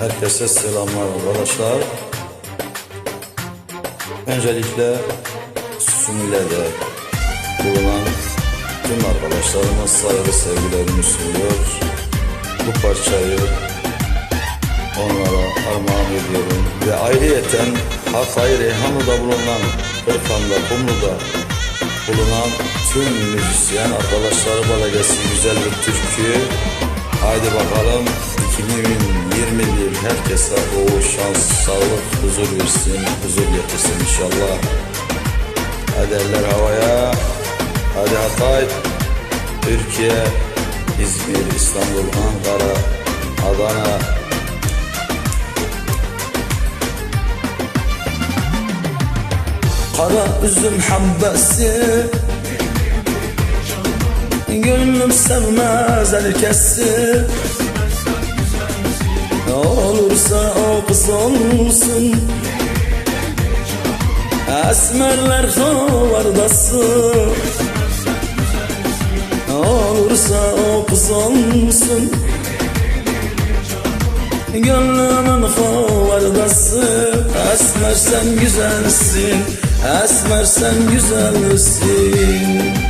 Herkese selamlar arkadaşlar. Öncelikle Sumile'de bulunan tüm arkadaşlarıma saygı sevgilerimi sunuyor. Bu parçayı onlara armağan ediyorum. Ve ayrıyeten Hatay Reyhanlı'da bulunan Kırkan'da, Kumlu'da bulunan tüm müzisyen arkadaşlarıma da gelsin güzel bir türkü. Haydi bakalım 2021 herkese o şans, sağlık, huzur versin, huzur getirsin inşallah. Hadi eller havaya. Hadi Hatay, Türkiye, İzmir, İstanbul, Ankara, Adana, Kara üzüm habbesi Gönlüm sevmez herkesi olsun Esmerler havardası Ne olursa o kız olsun Gönlümün havardası Esmer sen güzelsin. Esmer sen güzelsin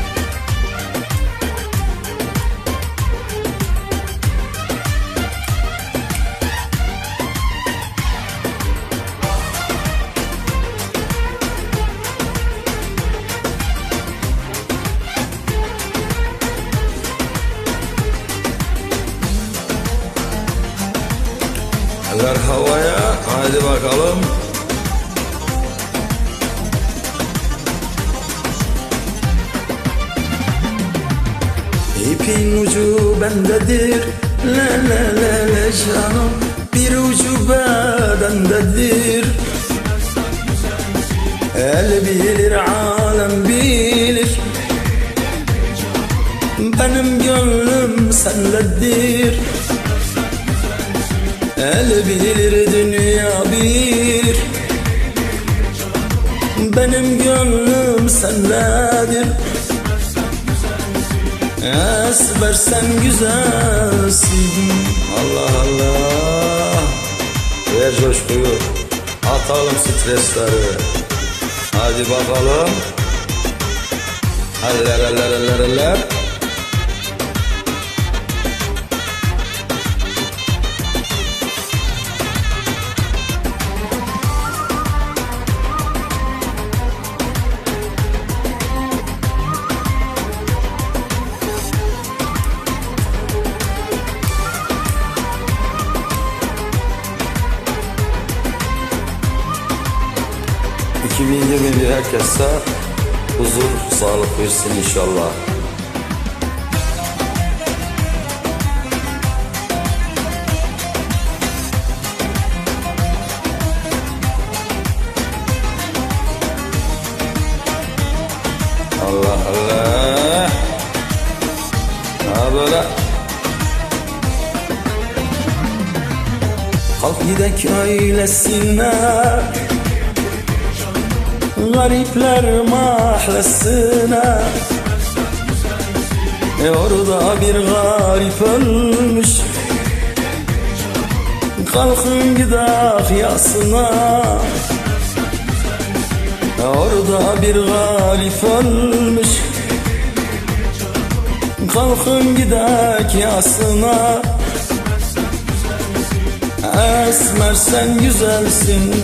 eller havaya. Haydi bakalım. İpin ucu bendedir. Le le le le canım. Bir ucu bedendedir. El bilir alem bilir. Benim gönlüm sendedir El bilir dünya bilir Benim gönlüm sendedir Esmer sen güzelsin Allah Allah. Ver coşkuyu. Atalım stresleri. Hadi bakalım. Eller eller eller eller. ...2021 herkese huzur, sağlık versin inşallah. Allah Allah. Ha böyle. Kalk gidek öylesine Garipler mahallesine. E orada bir garip ölmüş. Kalkın gidak yasına. E orada bir garip ölmüş. Kalkın gidak yasına. Esmer sen güzelsin